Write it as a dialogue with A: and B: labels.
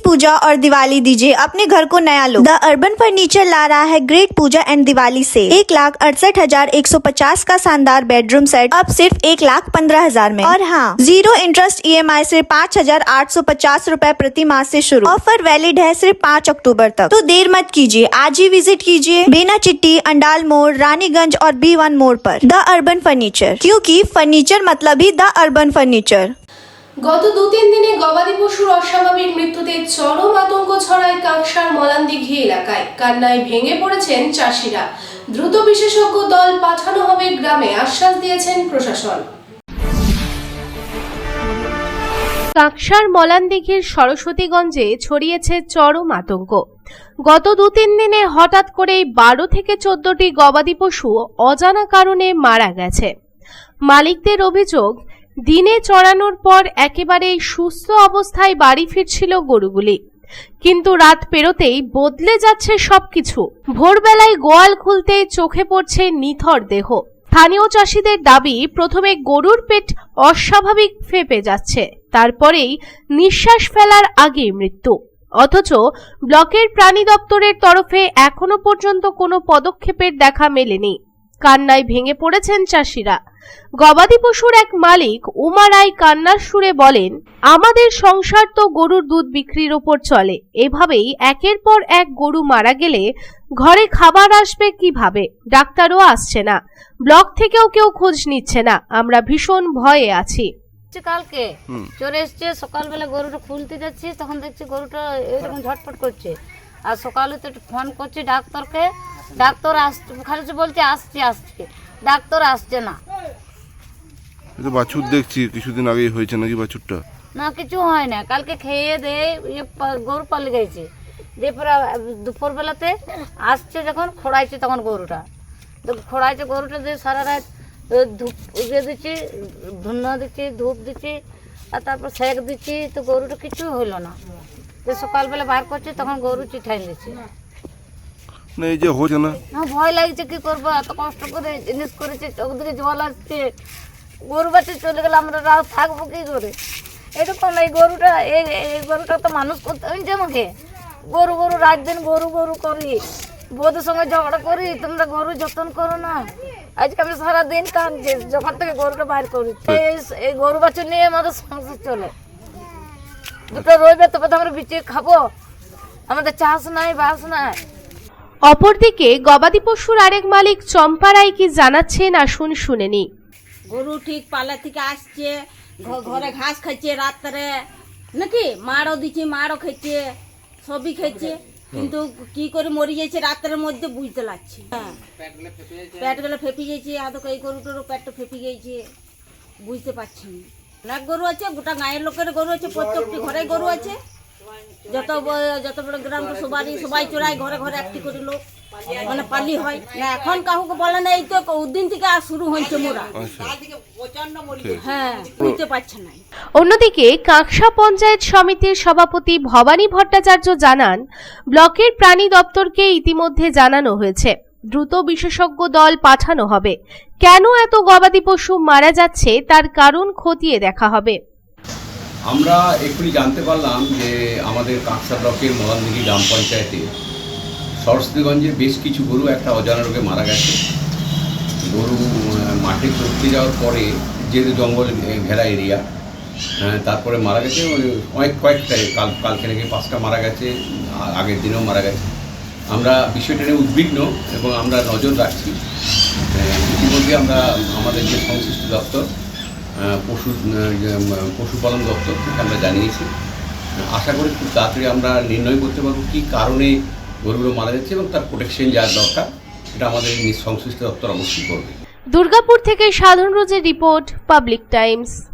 A: पूजा और दिवाली दीजिए। अपने घर को नया लुक द अर्बन फर्नीचर ला रहा है ग्रेट पूजा एंड दिवाली से। एक लाख अड़सठ हज़ार एक सौ पचास का शानदार बेडरूम सेट अब सिर्फ़ एक लाख पंद्रह हज़ार में। और हाँ zero interest E M I सिर्फ़ पाँच हज़ार आठ सौ पचास रूपए प्रति माह से शुरू। ऑफ़र वैलिड है सिर्फ़ पाँच अक्टूबर तक। तो देर मत कीजिए। आज ही विज़िट कीजिए। बेना चिट्टी, अंडाल मोड़, रानीगंज और बी वन मोड़ पर। द अर्बन फर्नीचर क्योंकि फर्नीचर मतलब ही द अर्बन फर्नीचर
B: গত দু তিন দিনে গবাদি পশুর অস্বাভাবিক মৃত্যুতে চরম আতঙ্ক ছড়ায় কাঁকসার মলানদিঘি এলাকায়। কান্নায় ভেঙে পড়েছেন চাষিরা। দ্রুত বিশেষজ্ঞ দল পাঠানো হবে গ্রামে আশ্বাস দিয়েছেন প্রশাসন। কাকসার মলানদিঘির সরস্বতীগঞ্জে ছড়িয়েছে চরম আতঙ্ক। গত দু তিন দিনে হঠাৎ করেই বারো থেকে চোদ্দটি গবাদি পশু অজানা কারণে মারা গেছে। মালিকদের অভিযোগ দিনে চড়ানোর পর একেবারেই সুস্থ অবস্থায় বাড়ি ফিরছিল গরুগুলি। কিন্তু রাত পেরোতেই বদলে যাচ্ছে সবকিছু। ভোরবেলায় গোয়াল খুলতে চোখে পড়ছে নিথর দেহ। স্থানীয় চাষিদের দাবি, প্রথমে গরুর পেট অস্বাভাবিক ফেপে যাচ্ছে, তারপরেই নিঃশ্বাস ফেলার আগে মৃত্যু। অথচ ব্লকের প্রাণী দপ্তরের তরফে এখনও পর্যন্ত কোনো পদক্ষেপের দেখা মেলেনি। কান্নায় ভেঙে পড়েছেন চাষিরা। গবাদি পশুর এক মালিক উমা রায় কান্নার সুরে বলেন আমাদের সংসার তো গরুর দুধ বিক্রির ওপর চলে। এভাবেই একের পর এক গরু মারা গেলে ঘরে খাবার আসবে কীভাবে? ডাক্তারও আসছে না। ব্লক থেকেও কেউ খোঁজ নিচ্ছে না। আমরা ভীষণ ভয়ে আছি।
C: এসছে কালকে। চলে এসছে সকালবেলা গরুটা খুলতে যাচ্ছি তখন দেখছি গরুটা এরকম ঝটপট করছে। আর সকালে তো একটু ফোন করছি ডাক্তারকে ডাক্তার আসছে খালি বলছে আসছে আসছে। ডাক্তার আসছে না।
D: তো বাছুর দেখছি কিছুদিন আগেই হয়েছে নাকি বাছুরটা?
C: না কিছু হয় না। কালকে খেয়ে দিয়ে ইয়ে গরু পালিয়ে গেছে। দিয়ে পরে দুপুরবেলাতে আসছে যখন খোড়াইছে তখন গরুটা। তো খোড়াইছে গরুটা দিয়ে সারা রাত ধূপ দিয়ে দিচ্ছি ধুনা দিচ্ছি ধূপ দিচ্ছি আর তারপর সেক দিচ্ছি। তো গরুটা কিছু হইল না। তো সকালবেলা বার করছে তখন গরু চিঠাই দিচ্ছে
D: না এই যে হচ্ছে না।
C: ভয় লাগছে, কি করব? এত কষ্ট করে জিনিস করেছে চোখ দিকে জল আসছে। গরু বাচ্চা চলে গেলে আমরা রাত থাকব কি করে? এরকম এই গরুটা, এই এই গরুটা তো মানুষ করতে হয়েছে আমাকে। গরু গরু, রাত দিন গরু গরু করি। বউদের সঙ্গে ঝগড়া করি, তোমরা গরু যত্ন করো না। আজকে আমি সারাদিন কাঁদছি, যখন থেকে গরুটা বাইর করি। এই গরু বাচ্চা নিয়ে আমাদের সংসার চলে। দুটো রইবে তবে তো আমরা বিচিয়ে খাব। আমাদের চাষ নাই, বাস নাই।
B: অপরদিকে গবাদি পশুর আরেক মালিক চম্পা রায় কি জানাচ্ছেন আসুন শুনেনি
E: গরু ঠিক পালা থেকে আসছে ঘরে ঘাস খাইছে রাত্রে। নাকি মারও দিচ্ছে মারও খেয়েছে সবই খেয়েছে কিন্তু কি করে মরে যাচ্ছে রাত্রের মধ্যে বুঝতে লাগছে পেট গেলে ফেপে গেছে আদৌ এই গরুটারও পেটটা ফেপে গেছে, বুঝতে পারছি না। গরু আছে, গোটা গায়ের লোকের গরু আছে, প্রত্যেকটি ঘরে গরু আছে। যত যত বড় গ্রাম সবারই সবাই চড়াই ঘরে ঘরে একটি করে লোক। মানে পালি হয়। না এখন কাউকে বলে না এই তো উদ্দিন থেকে আর শুরু হয়েছে মোরা। হ্যাঁ বুঝতে পারছে না।
B: অন্যদিকে কাঁকসা পঞ্চায়েত সমিতির সভাপতি ভবানী ভট্টাচার্য জানান ব্লকের প্রাণী দপ্তরকে ইতিমধ্যে জানানো হয়েছে দ্রুত বিশেষজ্ঞ দল পাঠানো হবে। কেন এত গবাদি পশু মারা যাচ্ছে তার কারণ খতিয়ে দেখা হবে।
F: আমরা এক্ষুনি জানতে পারলাম যে আমাদের কাঁকসা ব্লকের মলানদিঘি গ্রাম পঞ্চায়েতে সরস্বতীগঞ্জে বেশ কিছু গরু একটা অজানা রোগে মারা গেছে। গরু মাঠে চড়তে যাওয়ার পরে যেহেতু জঙ্গল ঘেরা এরিয়া তারপরে মারা গেছে অনেক কয়েকটা কাল কালকে নাকি পাঁচটা মারা গেছে আগের দিনেও মারা গেছে। আমরা বিষয়টা নিয়ে উদ্বিগ্ন এবং আমরা নজর রাখছি। আহ, ইতিমধ্যে আমরা আমাদের যে সংশ্লিষ্ট দপ্তর পশু আহ, যে, উম, পশুপালন দপ্তর থেকে আমরা জানিয়েছি। আশা করি খুব তাড়াতাড়ি আমরা নির্ণয় করতে পারব কী কারণে গরুগুলো মারা যাচ্ছে এবং তার প্রোটেকশন যা দরকার সেটা আমাদের সংশ্লিষ্ট দপ্তর অবশ্যই করবে।
B: দুর্গাপুর থেকে সাধারণ রোজের রিপোর্ট পাবলিক টাইমস।